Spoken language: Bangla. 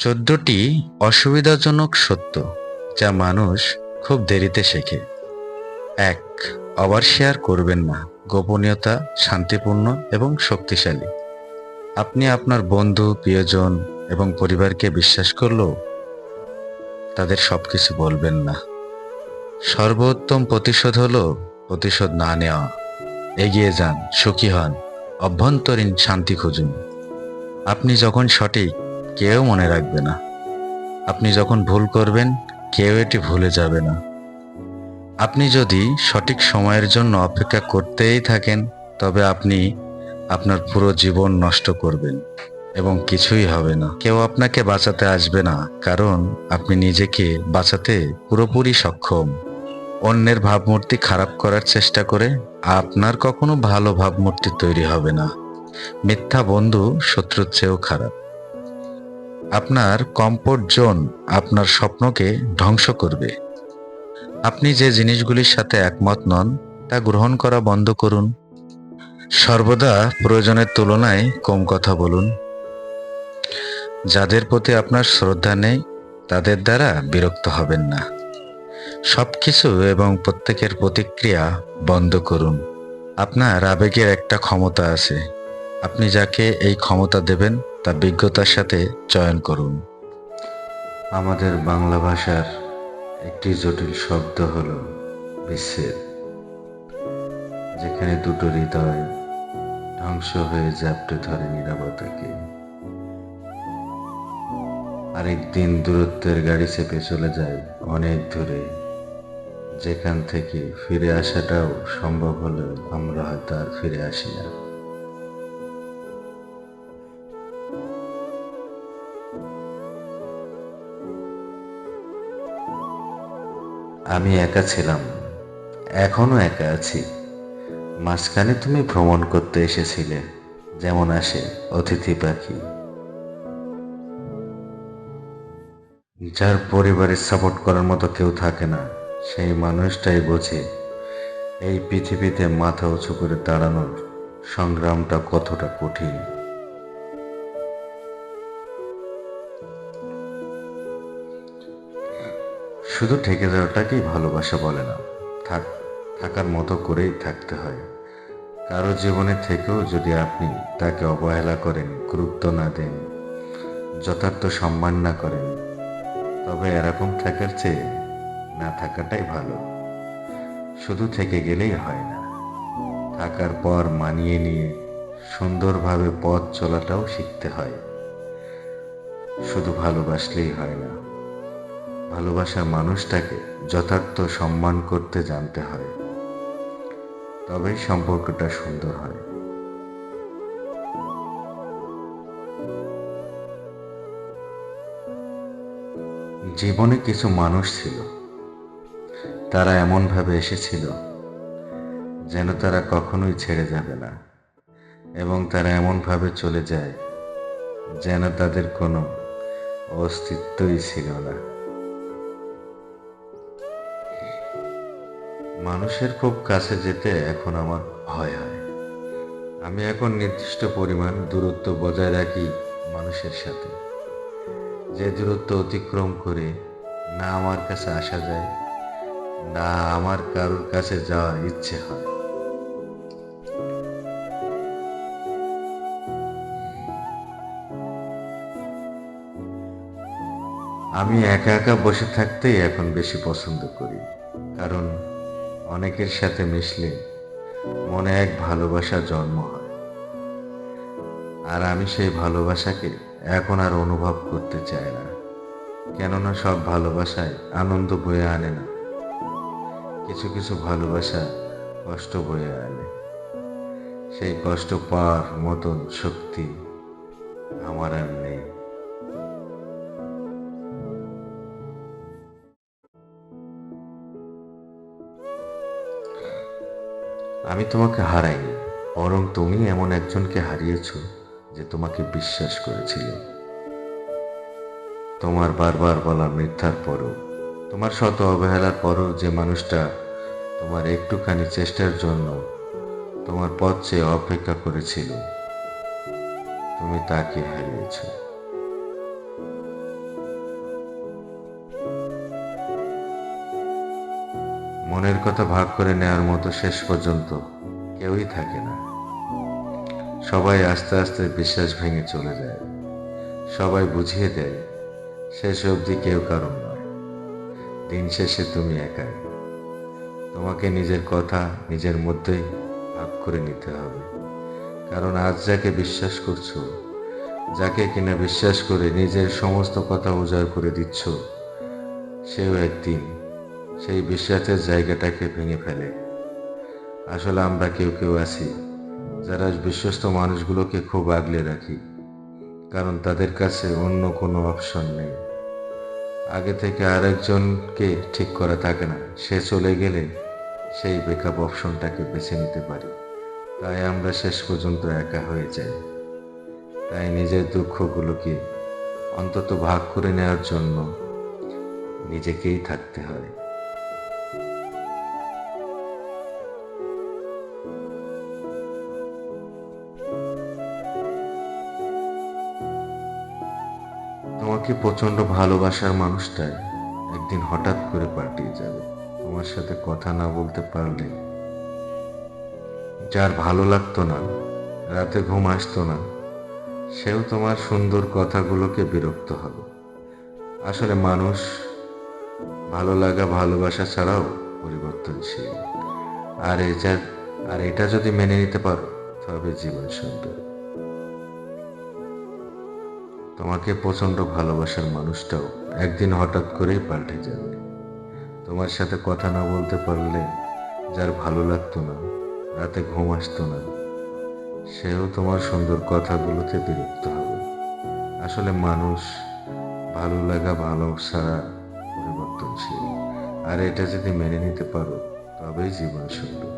চোদ্দটি অসুবিধাজনক সত্য যা মানুষ খুব দেরিতে শেখে। এক ওভার শেয়ার করবেন না। গোপনীয়তা, শান্তিপূর্ণ এবং শক্তিশালী। আপনি আপনার বন্ধু, প্রিয়জন এবং পরিবারকে বিশ্বাস করলেও তাদের সব কিছু বলবেন না। সর্বোত্তম প্রতিশোধ হলো প্রতিশোধ না নেওয়া। এগিয়ে যান, সুখী হন, অভ্যন্তরীণ শান্তি খুঁজুন। আপনি যখন সঠিক কেউ মনে রাখবে না। আপনি যখন ভুল করবেন, কেউ এটি ভুলে যাবে না। আপনি যদি সঠিক সময়ের জন্য অপেক্ষা করতেই থাকেন, তবে আপনি আপনার পুরো জীবন নষ্ট করবেন এবং কিছুই হবে না। কেউ আপনাকে বাঁচাতে আসবে না, কারণ আপনি নিজেকে বাঁচাতে পুরোপুরি সক্ষম। অন্যের ভাবমূর্তি খারাপ করার চেষ্টা করে আপনার কখনো ভালো ভাবমূর্তি তৈরি হবে না। মিথ্যা বন্ধু শত্রুর চেয়েও খারাপ। আপনার কমফোর্ট জোন আপনার স্বপ্নকে ধ্বংস করবে। আপনি যে জিনিসগুলির সাথে একমত নন, তা গ্রহণ করা বন্ধ করুন। সর্বদা প্রয়োজনের তুলনায় কম কথা বলুন। যাদের প্রতি আপনার শ্রদ্ধা নেই, তাদের দ্বারা বিরক্ত হবেন না। সব কিছু এবং প্রত্যেকের প্রতিক্রিয়া বন্ধ করুন। আপনার আবেগের একটা ক্ষমতা আছে। আপনি যাকে এই ক্ষমতা দেবেন তা বিজ্ঞতার সাথে চয়ন করুন। আমাদের বাংলা ভাষার একটি জটিল শব্দ হল বিচ্ছেদ যেখানে দুটো হৃদয় ধ্বংস হয়ে জাপটে ধরে নিরাপত্তাকে। আরেকদিন দূরত্বের গাড়ি চেপে চলে যায় অনেক দূরে, যেখান থেকে ফিরে আসাটাও সম্ভব হলেও আমরা হয়তো আর ফিরে আসি না। আমি একা ছিলাম। এখনও একা আছি। মাঝখানে তুমি ভ্রমণ করতে এসেছিলে, যেমন আসে অতিথি পাখি। যার পরিবারের সাপোর্ট করার মতো কেউ থাকে না, সেই মানুষটাই বোঝে এই পৃথিবীতে মাথা উঁচু করে দাঁড়ানোর সংগ্রামটা কতটা কঠিন। শুধু ঠেকে যাওয়াটাকেই ভালোবাসা বলে না, থাক, থাকার মতো করেই থাকতে হয়। কারও জীবনে থেকেও যদি আপনি তাকে অবহেলা করেন, গুরুত্ব না দেন, যথার্থ সম্মান না করেন, তবে এরকম থাকার চেয়ে না থাকাটাই ভালো। শুধু থেকে গেলেই হয় না। থাকার পর মানিয়ে নিয়ে সুন্দরভাবে পথ চলাটাও শিখতে হয়। শুধু ভালোবাসলেই হয় না। ভালোবাসার মানুষটাকে যথার্থ সম্মান করতে জানতে হয়। তবেই সম্পর্কটা সুন্দর হয়। জীবনে কিছু মানুষ ছিল। তারা এমনভাবে এসেছিল যেন তারা কখনোই ছেড়ে যাবে না এবং তারা এমনভাবে চলে যায় যেন তাদের কোনো অস্তিত্বই ছিল না। মানুষের খুব কাছে যেতে এখন আমার ভয় হয়। আমি এখন নির্দিষ্ট পরিমাণ দূরত্ব বজায় রাখি মানুষের সাথে। যে দূরত্ব অতিক্রম করে না আমার কাছে আসা যায়, না আমার কারোর কাছে যাওয়ার ইচ্ছে হয়। আমি একা একা বসে থাকতেই এখন বেশি পছন্দ করি, কারণ অনেকের সাথে মিশলে মনে এক ভালোবাসা জন্ম হয়। আর আমি সেই ভালোবাসাকে এখন আর অনুভব করতে চাই না। কেননা সব ভালোবাসায় আনন্দ বয়ে আনে না। কিছু কিছু ভালোবাসা কষ্ট বয়ে আনে। সেই কষ্ট পাওয়ার মতন শক্তি আমার আর নেই। আমি তোমাকে হারাইনি, বরং তুমি এমন একজনকে হারিয়েছ যে তোমাকে বিশ্বাস করেছিল। তোমার বারবার বলা মিথ্যার পরও, তোমার শত অবহেলার পরও যে মানুষটা তোমার একটুখানি চেষ্টার জন্য তোমার পথ চেয়ে অপেক্ষা করেছিল, তুমি তাকে হারিয়েছ। মনের কথা ভাগ করে নেওয়ার মতো শেষ পর্যন্ত কেউই থাকে না। সবাই আস্তে আস্তে বিশ্বাস ভেঙে চলে যায়। সবাই বুঝিয়ে দেয়, শেষ অবধি কেউ কারণ নয়। দিন শেষে তুমি একাই। তোমাকে নিজের কথা নিজের মধ্যেই ভাগ করে নিতে হবে। কারণ আজ যাকে বিশ্বাস করছ, যাকে কিনা বিশ্বাস করে নিজের সমস্ত কথা উজাড় করে দিচ্ছ, সেও একদিন সেই বিশ্বাসের জায়গাটাকে ভেঙে ফেলে। আসলে আমরা কেউ কেউ আছি যারা বিশ্বস্ত মানুষগুলোকে খুব আগলে রাখি, কারণ তাদের কাছে অন্য কোনো অপশন নেই। আগে থেকে আরেকজনকে ঠিক করা থাকে না, সে চলে গেলে সেই বেকআপ অপশনটাকে বেছে নিতে পারি। তাই আমরা শেষ পর্যন্ত একা হয়ে যাই। তাই নিজের দুঃখগুলোকে অন্তত ভাগ করে নেওয়ার জন্য নিজেকেই থাকতে হয়। তোমাকে প্রচণ্ড ভালোবাসার মানুষটাই একদিন হঠাৎ করে পাল্টিয়ে যাবে। তোমার সাথে কথা না বলতে পারলে যার ভালো লাগতো না, রাতে ঘুম আসতো না, সেও তোমার সুন্দর কথাগুলোকে বিরক্ত হবে। আসলে মানুষ ভালো লাগা, ভালোবাসা ছাড়াও পরিবর্তনশীল। আর এটা আর এটা যদি মেনে নিতে পারো, তবে জীবন সুন্দর। তোমাকে প্রচণ্ড ভালোবাসার মানুষটাও একদিন হঠাৎ করেই পাল্টে যাবে। তোমার সাথে কথা না বলতে পারলে যার ভালো লাগতো না, রাতে ঘুম আসতো না, সেও তোমার সুন্দর কথাগুলোতে বিরক্ত হবে। আসলে মানুষ ভালো লাগা, ভালো ছাড়া পরিবর্তনশীল। আর এটা যদি মেনে নিতে পারো, তবেই জীবন সুন্দর